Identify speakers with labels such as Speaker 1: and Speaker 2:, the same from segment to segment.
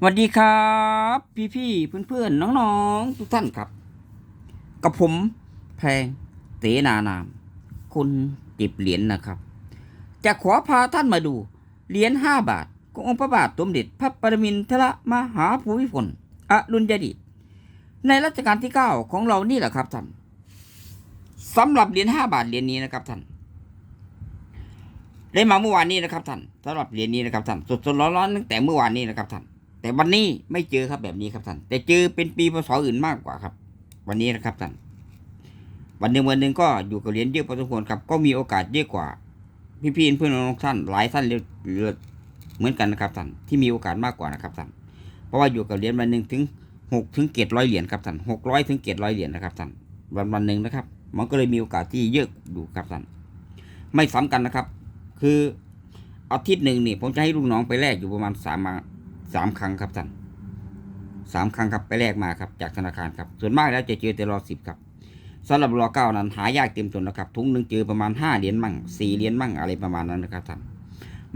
Speaker 1: สวัสดีครับ พี่พี่เพื่อนเพื่อนน้องๆ ทุกท่านครับ กับผมแพงเสนานาม คนเก็บเหรียญนะครับ จะขอพาท่านมาดู เหรียญห้าบาทขององค์พระบาทสมเด็จพระปรมินทรมหาภูมิพลอดุลยเดชในรัชกาลที่เก้าของเรานี่แหละครับท่านสำหรับเหรียญห้าบาทเหรียญนี้นะครับท่านได้มาเมื่อวานนี้นะครับท่านสำหรับเหรียญนี้นะครับท่านสดๆร้อนๆตั้งแต่เมื่อวานนี้นะครับท่าน แต่วันนี้ไม่เจอครับแบบนี้ครับท่าน แต่เจอเป็นปีพศอื่นมากกว่าครับ วันนี้นะครับท่าน วันหนึ่งวันหนึ่งก็อยู่กับเหรียญเยอะพอสมควรครับ ก็มีโอกาสเยอะกว่า พี่ๆเพื่อนน้องๆท่านหลายท่านเลยเหมือนกันนะครับท่านที่มีโอกาสมากกว่านะครับท่านเพราะว่าอยู่กับเหรียญวันหนึ่งถึงหกถึงเจ็ดร้อยเหรียญครับท่านหกร้อยถึงเจ็ดร้อยเหรียญนะครับท่านวันวันหนึ่งนะครับ มันก็เลยมีโอกาสที่เยอะอยู่ครับท่านไม่ซ้ำกันนะครับ คืออาทิตย์หนึ่งนี่ผมจะให้ลูกน้องไปแลกอยู่ประมาณสามมา สามครั้งครับท่านสามครั้งครับไปแลกมาครับจากธนาคารครับส่วนมากแล้วจะเจอแต่รอสิบครับสำหรับรอเก้านั้นหายากเต็มทนนะครับทุงหนึ่งเจอประมาณห้าเหรียญมั่งสี่เหรียญมั่งอะไรประมาณนั้นนะครับท่าน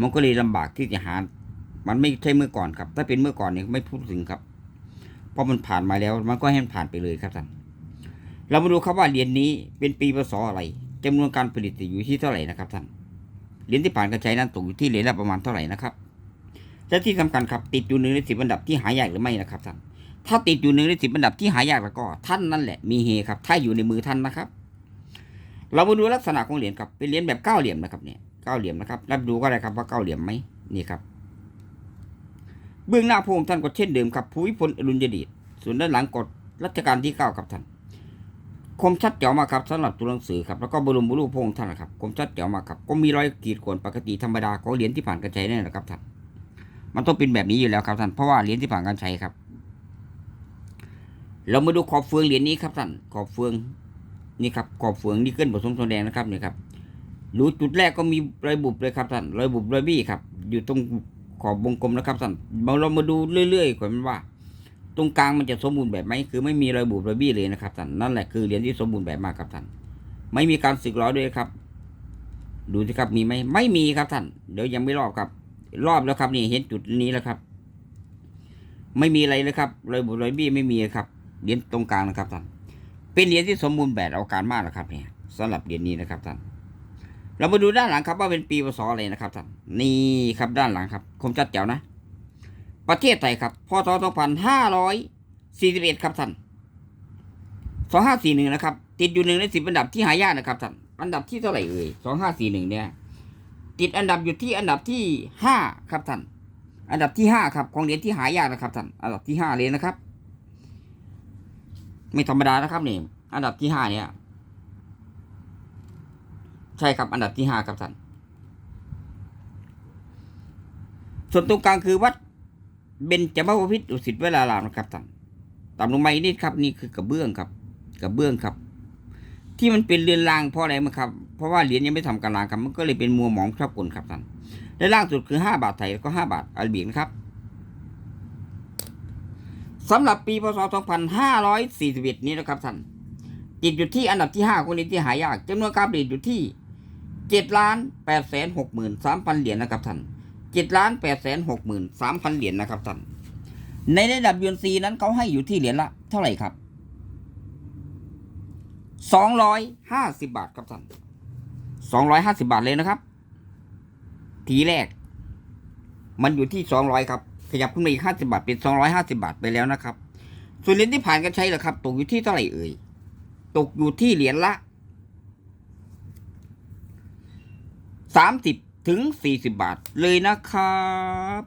Speaker 1: มันก็เลยลำบากที่จะหา มันไม่ใช่เมื่อก่อนครับ ถ้าเป็นเมื่อก่อนเนี่ยไม่พูดถึงครับ เพราะมันผ่านมาแล้วมันก็ให้มันผ่านไปเลยครับท่านเรามาดูครับว่าเหรียญนี้เป็นปีพศอะไรจำนวนการผลิตอยู่ที่เท่าไหร่นะครับท่านเหรียญที่ผ่านการใช้นั้นตกอยู่ที่เหรียญละประมาณเท่าไหร่นะครับ และที่สำคัญครับติดอยู่หนึ่งในสิบอันดับที่หายากหรือไม่นะครับท่านถ้าติดอยู่หนึ่งในสิบอันดับที่หายากแล้วก็ ท่านนั่นแหละมีเฮครับ ถ้าอยู่ในมือท่านนะครับ เรามาดูลักษณะของเหรียญครับเป็นเหรียญแบบเก้าเหลี่ยมนะครับเนี่ยเก้าเหลี่ยมนะครับรับดูก็ได้ครับว่าเก้าเหลี่ยมไหมนี่ครับ เบื้องหน้าพระองค์ท่านก็เช่นเดิมครับภูมิพลอดุลยเดชส่วนด้านหลังกดรัชกาลที่เก้าครับท่านคมชัดแจ๋วมากครับสำหรับตัวหนังสือครับแล้วก็บรมรูปพระองค์ท่านนะครับคมชัดแจ๋วมากครับก็มีรอยขีดข่วนปกติธรรมดาของเหรียญที่ผ่านการใช้นี่แหละครับท่าน มันต้องเป็นแบบนี้อยู่แล้วครับท่านเพราะว่าเหรียญที่ผ่านการใช้ครับ เรามาดูขอบเฟืองเหรียญนี้ครับท่านขอบเฟืองนี่ครับขอบเฟืองนี่เกิลผสมทองแดงนะครับนี่ครับรูจุดแรกก็มีรอยบุบเลยครับท่านรอยบุบรอยบี้ครับ อยู่ตรงขอบวงกลมนะครับท่านเรามาดูเรื่อยๆก่อนว่า ตรงกลางมันจะสมบูรณ์แบบไหมคือไม่มีรอยบุบรอยบี้เลยนะครับท่านนั่นแหละคือเหรียญที่สมบูรณ์แบบมากครับท่านไม่มีการสึกหรอด้วยครับ ดูสิครับมีไหมไม่มีครับท่านเดี๋ยวยังไม่รอบครับ รอบแล้วครับนี่เห็นจุดนี้แล้วครับ ไม่มีอะไรเลยครับรอยบุรอยบี้ไม่มีครับเหรียญตรงกลางนะครับท่านเป็นเหรียญที่สมบูรณ์แบบเอาการมากนะครับเนี่ยสำหรับเหรียญนี้นะครับท่านเรามาดูด้านหลังครับว่าเป็นปีพศอะไรนะครับท่านนี่ครับด้านหลังครับ คมชัดแจ๋วนะ ประเทศไทยครับพศ2541 ครับท่าน2541 นะครับ ติดอยู่หนึ่งในสิบอันดับที่หายากนะครับท่านอันดับที่เท่าไหร่เอ่ย2541 เนี่ย ติดอันดับอยู่ที่อันดับที่5ครับท่าน อันดับที่5ครับ ของเหรียญที่หายากนะครับท่าน อันดับที่5เลยนะครับ ไม่ธรรมดานะครับนี่ อันดับที่5เนี่ย ใช่ครับ อันดับที่5ครับท่าน ส่วนตรงกลางคือวัดเบญจมบพิตรดุสิตเวลารามนะครับท่านต่ำลงมาอีกนิดครับ นี่คือกระเบื้องครับ กระเบื้องครับ ที่มันเป็นเรือนรางเพราะอะไรมั้งครับ เพราะว่าเหรียญยังไม่ทำการรางครับ มันก็เลยเป็นมัวหมองชอบกลครับท่านและล่างสุดคือห้าบาทไทยแล้วก็ห้าบาทอาราบิกนะครับสำหรับปีพศ 2541 นี้นะครับท่านติดอยู่ที่อันดับที่ 5 คนนี้ที่หายากจำนวนการผลิตอยู่ที่7ล้าน8แสน6หมื่น3พันเหรียญนะครับท่านเจ็ดล้านแปดแสนหกหมื่นสามพันเหรียญนะครับท่านในระดับยูนซีนั้นเขาให้อยู่ที่เหรียญละเท่าไหร่ครับ สองร้อยห้าสิบาทครับท่านสองร้อยห้าสิบาทเลยนะครับ ทีแรก มันอยู่ที่สองร้อยครับ ขยับขึ้นมาอีกห้าสิบาทเป็นสองร้อยห้าสิบาทไปแล้วนะครับ ส่วนเหรียญที่ผ่านการใช้เหรอครับ ตกอยู่ที่เท่าไหร่เอ่ย ตกอยู่ที่เหรียญละสามสิบถึง40บาทเลยนะครับ